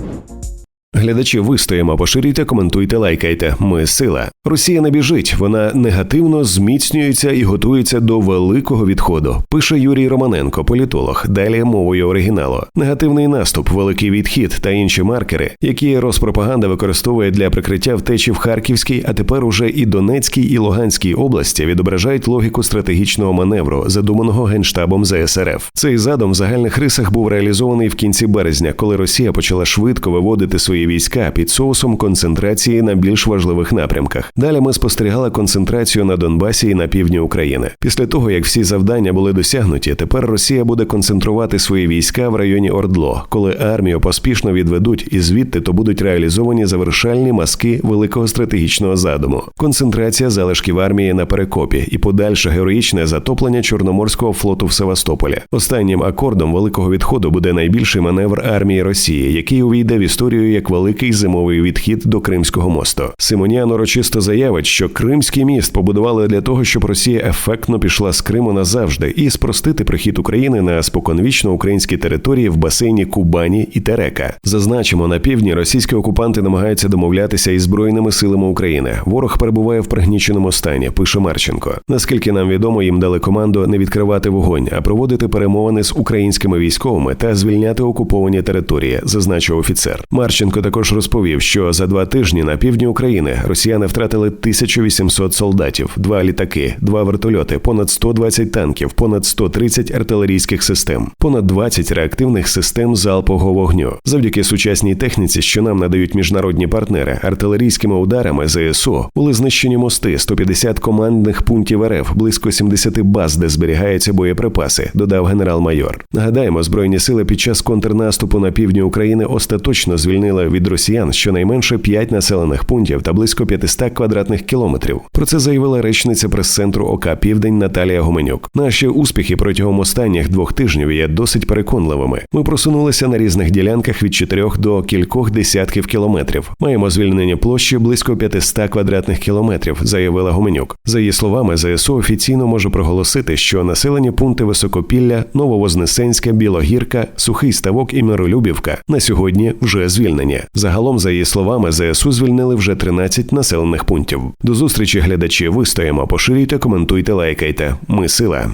you Глядачі вистоїмо, поширюйте, коментуйте, лайкайте. Ми сила. Росія не біжить, вона негативно зміцнюється і готується до великого відходу. Пише Юрій Романенко, політолог. Далі мовою оригіналу. Негативний наступ, великий відхід та інші маркери, які Роспропаганда використовує для прикриття втечі в Харківській, а тепер уже і Донецькій і Луганській області відображають логіку стратегічного маневру, задуманого генштабом ЗСРФ. Цей задум в загальних рисах був реалізований в кінці березня, коли Росія почала швидко виводити свої війська під соусом концентрації на більш важливих напрямках. Далі ми спостерігали концентрацію на Донбасі і на півдні України. Після того як всі завдання були досягнуті, тепер Росія буде концентрувати свої війська в районі Ордло, коли армію поспішно відведуть і звідти то будуть реалізовані завершальні маски великого стратегічного задуму. Концентрація залишків армії на перекопі і подальше героїчне затоплення Чорноморського флоту в Севастополі. Останнім акордом великого відходу буде найбільший маневр армії Росії, який увійде в історію як великий зимовий відхід до Кримського мосту. Симоніан урочисто заявить, що Кримський міст побудували для того, щоб Росія ефектно пішла з Криму назавжди і спростити прихід України на споконвічно українські території в басейні Кубані і Терека. Зазначимо, на півдні російські окупанти намагаються домовлятися із збройними силами України. Ворог перебуває в пригніченому стані. Пише Марченко. Наскільки нам відомо, їм дали команду не відкривати вогонь, а проводити перемовини з українськими військовими та звільняти окуповані території, зазначив офіцер. Марченко також розповів, що за два тижні на півдні України росіяни втратили 1800 солдатів, два літаки, два вертольоти, понад 120 танків, понад 130 артилерійських систем, понад 20 реактивних систем залпового вогню. Завдяки сучасній техніці, що нам надають міжнародні партнери, артилерійськими ударами ЗСУ були знищені мости, 150 командних пунктів РФ, близько 70 баз, де зберігаються боєприпаси. Додав генерал-майор. Нагадаємо, збройні сили під час контрнаступу на півдні України остаточно звільнили від росіян щонайменше 5 населених пунктів та близько 500 квадратних кілометрів. Про це заявила речниця прес-центру ОК Південь Наталія Гуменюк. Наші успіхи протягом останніх двох тижнів є досить переконливими. Ми просунулися на різних ділянках від 4 до кількох десятків кілометрів. Маємо звільнені площі близько 500 квадратних кілометрів, заявила Гуменюк. За її словами, ЗСУ офіційно може проголосити, що населені пункти Високопілля, Нововознесенська, Білогірка, Сухий Ставок і Миролюбівка на сьогодні вже звільнені. Загалом, за її словами, ЗСУ звільнили вже 13 населених пунктів. До зустрічі глядачі вистоїмо, поширюйте, коментуйте, лайкайте. Ми сила.